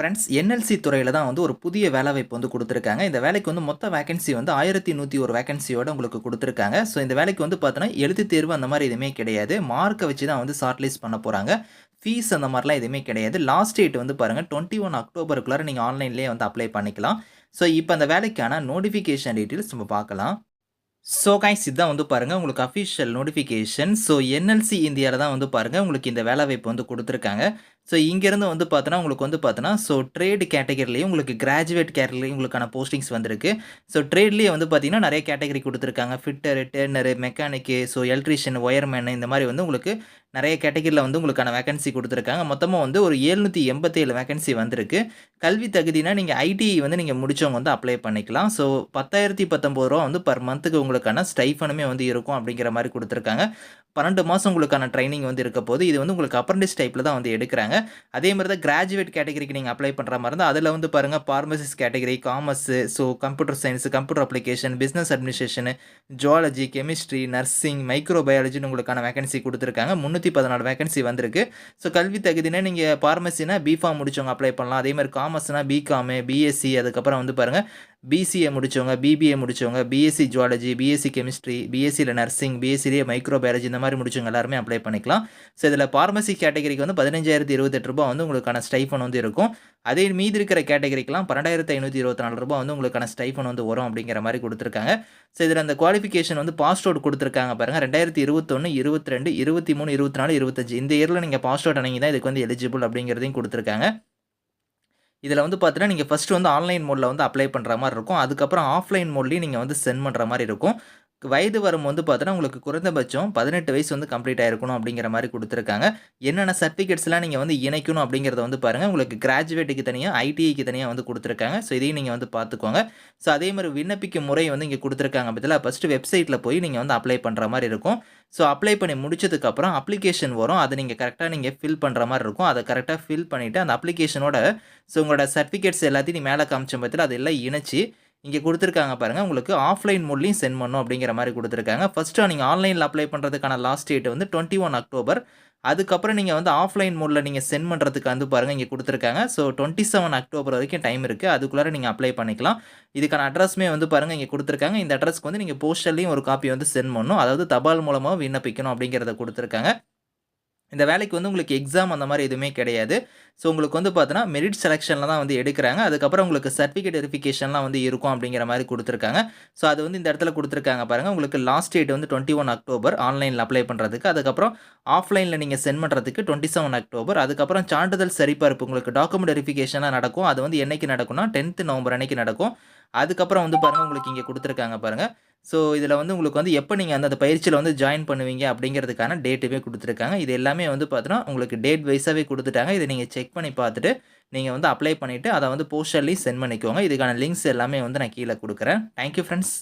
Friends NLC துறையில் தான் வந்து ஒரு புதிய வேலைவாய்ப்பு வந்து கொடுத்துருக்காங்க. இந்த வேலைக்கு வந்து மொத்த வேகன்சி வந்து ஆயிரத்தி நூற்றி ஒரு வேகன்சியோட உங்களுக்கு கொடுத்துருக்காங்க. ஸோ இந்த வேலைக்கு வந்து பார்த்தோன்னா எழுத்து தேர்வு அந்த மாதிரி எதுவுமே கிடையாது. மார்க்கை வச்சு தான் வந்து ஷார்ட் லிஸ்ட் பண்ண போகிறாங்க ஃபீஸ் அந்த மாதிரிலாம் எதுவுமே கிடையாது. லாஸ்ட் டேட் வந்து பாருங்கள் டுவெண்ட்டி ஒன் அக்டோபருக்குள்ளார நீங்கள் ஆன்லைன்லேயே வந்து அப்ளை பண்ணிக்கலாம். ஸோ இப்போ அந்த வேலைக்கான நோட்டிஃபிகேஷன் டீட்டெயில்ஸ் நம்ம பார்க்கலாம். ஸோ கைஸ் இதுதான் வந்து பாருங்கள் உங்களுக்கு அஃபிஷியல் நோட்டிஃபிகேஷன் ஸோ என்எல்சி இந்தியாவில் தான் வந்து பாருங்கள் உங்களுக்கு இந்த வேலைவாய்ப்பு வந்து கொடுத்துருக்காங்க. ஸோ இங்கேருந்து வந்து பார்த்தோன்னா உங்களுக்கு வந்து பார்த்தோன்னா ஸோ ட்ரேடு கேட்டகரிலையும் உங்களுக்கு கிராஜுவேட் கேட்டகரிலையும் உங்களுக்கான போஸ்டிங்ஸ் வந்திருக்கு. ஸோ ட்ரேட்லேயே வந்து பார்த்தீங்கன்னா நிறைய கேட்டகரி கொடுத்துருக்காங்க. Fitter turner mechanic so electrician wireman இந்த மாதிரி வந்து உங்களுக்கு நிறைய கேட்டகரியில் வந்து உங்களுக்கான வேகன்சி கொடுத்துருக்காங்க. மொத்தமாக வந்து ஒரு ஏழ்நூற்றி எண்பத்தேழு வேகன்சி வந்திருக்கு. கல்வி தகுதினா நீங்கள் ஐடிஐ வந்து நீங்கள் முடித்தவங்க வந்து அப்ளை பண்ணிக்கலாம். ஸோ பத்தாயிரத்தி பத்தொம்பது ரூபா வந்து பர் மந்த்துக்கு உங்களுக்கான ஸ்டைஃபனுமே வந்து இருக்கும் அப்படிங்கிற மாதிரி கொடுத்துருக்காங்க. பன்னெண்டு மாதம் உங்களுக்கான ட்ரைனிங் வந்து இருக்க போது இது வந்து உங்களுக்கு அப்ரண்டிஸ் டைப்பில் தான் வந்து எடுக்கிறாங்க. அதே மாதிரி தான் கிராஜுவேட் கேட்டகரிக்கு நீங்கள் அப்ளை பண்ணுற மாதிரி இருந்தால் அதில் வந்து பாருங்கள் pharmacies category commerce so computer science computer application business administration zoology chemistry nursing மைக்ரோபயாலஜின்னு உங்களுக்கான வேகன்சி கொடுத்துருக்காங்க. முந்நூற்றி பதினாலு வேகன்சி வந்திருக்கு. ஸோ கல்வி தகுதினா நீங்கள் ஃபார்மசினா பிஃபார்ம் முடிச்சவங்க அப்ளை பண்ணலாம். அதே மாதிரி காமர்ஸ்னால் பிகாமு பிஎஸ்சி அதுக்கப்புறம் வந்து பாருங்கள் பிசிஏ முடித்தவங்க பிபிஏ முடித்தவங்க பிஎஸ்சி ஜுவாலஜி பிஎஸ்சி கெமிஸ்ட்ரி பிஎஸ்சியில் நர்சிங் பிஎஸ்சிலேயே மைக்ரோபயாலஜி இந்த மாதிரி முடிச்சவங்க எல்லாருமே அப்ளை பண்ணிக்கலாம். ஸோ இதில் ஃபார்மசி கேட்டகரிக்கு வந்து பதினஞ்சாயிரத்தி இருபத்தெட்டு ரூபா வந்து உங்களுக்கான ஸ்டைஃபன் வந்து இருக்கும். அதே மீதி இருக்கிற கேட்டகரிக்கெலாம் பன்னெண்டாயிரத்தி ஐநூற்றி இருபத்தி நாலு ரூபா வந்து உங்களுக்கான ஸ்டைஃபன் வந்து வரும் அப்படிங்கிற மாதிரி கொடுத்துருக்காங்க. ஸோ இதில் அந்த குவாலிஃபிகேஷன் வந்து பாஸ்ட் அவுட் கொடுத்துருக்காங்க பாருங்கள் ரெண்டாயிரத்தி இருபத்தொன்று இருபத்தி ரெண்டு இருபத்தி மூணு இருபத்தி நாலு இருபத்தஞ்சு இந்த இயரில் நீங்கள் பாஸ்ட் அவுட் அணைங்கி தான் இதுக்கு வந்து எலிஜிபிள் அப்படிங்கிறதையும் கொடுத்துருக்காங்க. இதில் வந்து பார்த்தீங்கன்னா நீங்கள் ஃபஸ்ட்டு வந்து ஆன்லைன் மோடில் வந்து அப்ளை பண்ணுற மாதிரி இருக்கும். அதுக்கப்புறம் ஆஃப்லைன் மோட்லேயும் நீங்கள் வந்து சென்ட் பண்ணுற மாதிரி இருக்கும். வயது வரும் வந்து பார்த்தோன்னா உங்களுக்கு குறைந்தபட்சம் பதினெட்டு வயசு வந்து கம்ப்ளீட் ஆகிருக்கணும் அப்படிங்கிற மாதிரி கொடுத்துருக்காங்க. என்னென்ன சர்டிஃபிகேட்ஸ்லாம் நீங்கள் வந்து இணைக்கணும் அப்படிங்கிறத வந்து பாருங்கள் உங்களுக்கு கிராஜுவேட்டுக்கு தனியாக ஐடிஐக்கு தனியாக வந்து கொடுத்துருக்காங்க. ஸோ இதையும் நீங்கள் வந்து பார்த்துக்கோங்க. ஸோ அதே மாதிரி விண்ணப்பிக்கும் முறை வந்து இங்கே கொடுத்துருக்காங்க பதில் ஃபஸ்ட்டு வெப்சைட்டில் போய் நீங்கள் வந்து அப்ளை பண்ணுற மாதிரி இருக்கும். ஸோ அப்ளை பண்ணி முடிச்சதுக்கப்புறம் அப்ளிகேஷன் வரும். அதை நீங்கள் கரெக்டாக நீங்கள் ஃபில் பண்ணுற மாதிரி இருக்கும். அதை கரெக்டாக ஃபில் பண்ணிவிட்டு அந்த அப்ளிகேஷனோட ஸோ உங்களோட சர்டிஃபிகேட்ஸ் எல்லாத்தையும் நீ மேலே காமிச்ச பற்றியில் அதெல்லாம் இணைச்சி இங்கே கொடுத்துருக்காங்க பாருங்கள் உங்களுக்கு ஆஃப்லைன் மோட்லையும் சென்ட் பண்ணும் அப்படிங்கிற மாதிரி கொடுத்துருக்காங்க. ஃபஸ்ட்டு நீங்கள் ஆன்லைனில் அப்ளை பண்ணுறதுக்கான லாஸ்ட் டேட் வந்து டுவெண்ட்டி ஒன் அக்டோபர் அதுக்கப்புறம் நீங்கள் வந்து ஆஃப்லைன் மோடில் நீங்கள் சென்ட் பண்ணுறதுக்கு வந்து பாருங்கள் இங்கே கொடுத்துருக்காங்க. ஸோ டுவெண்ட்டி செவன் அக்டோபர் வரைக்கும் டைம் இருக்குது அதுக்குள்ளார நீங்கள் அப்ளை பண்ணிக்கலாம். இதுக்கான அட்ரஸ்மே வந்து பாருங்கள் இங்கே கொடுத்துருக்காங்க. இந்த அட்ரஸ்க்கு வந்து நீங்கள் போஸ்டர்லேயும் ஒரு காப்பி வந்து சென்ட் பண்ணணும். அதாவது தபால் மூலமாக விண்ணப்பிக்கணும் அப்படிங்கிறத கொடுத்துருக்காங்க. இந்த வேலைக்கு வந்து உங்களுக்கு எக்ஸாம் அந்த மாதிரி எதுவுமே கிடையாது. ஸோ உங்களுக்கு வந்து பார்த்தீங்கன்னா மெரிட் செலெக்ஷனில் தான் வந்து எடுக்கிறாங்க. அதுக்கப்புறம் உங்களுக்கு சர்டிஃபிகேட் வெரிஃபிகேஷன்லாம் வந்து இருக்கும் அப்படிங்கிற மாதிரி கொடுத்துருக்காங்க. ஸோ அது வந்து இந்த இடத்துல கொடுத்துருக்காங்க பாருங்கள் உங்களுக்கு லாஸ்ட் டேட் வந்து டுவெண்ட்டி ஒன் அக்டோபர் ஆன்லைனில் அப்ளை பண்ணுறதுக்கு அதுக்கப்புறம் ஆஃப்லைனில் நீங்கள் சென்ட் பண்ணுறதுக்கு டுவெண்ட்டி செவன் அக்டோபர் அதுக்கப்புறம் சான்றிதழ் சரிபார்ப்பு உங்களுக்கு டாக்குமெண்ட் வெரிஃபிகேஷனாக நடக்கும். அது வந்து என்றைக்கு நடக்கும்னா டென்த்து நவம்பர் அன்னைக்கு நடக்கும். அதுக்கப்புறம் வந்து பாருங்கள் உங்களுக்கு இங்கே கொடுத்துருக்காங்க பாருங்கள் ஸோ இதில் வந்து உங்களுக்கு வந்து எப்போ நீங்கள் அந்த பயிற்சியில் வந்து ஜாயின் பண்ணுவீங்க அப்படிங்கிறதுக்கான டேட்டுமே கொடுத்துருக்காங்க. இது எல்லாமே வந்து பார்த்தீங்கன்னா உங்களுக்கு டேட் வைஸாகவே கொடுத்துட்டாங்க. இதை நீங்கள் செக் பண்ணி பார்த்துட்டு நீங்கள் வந்து அப்ளை பண்ணிவிட்டு அதை வந்து போஸ்டர்லேயும் சென்ட் பண்ணிக்கோங்க. இதுக்கான லிங்க்ஸ் எல்லாமே வந்து நான் கீழே கொடுக்குறேன். Thank you friends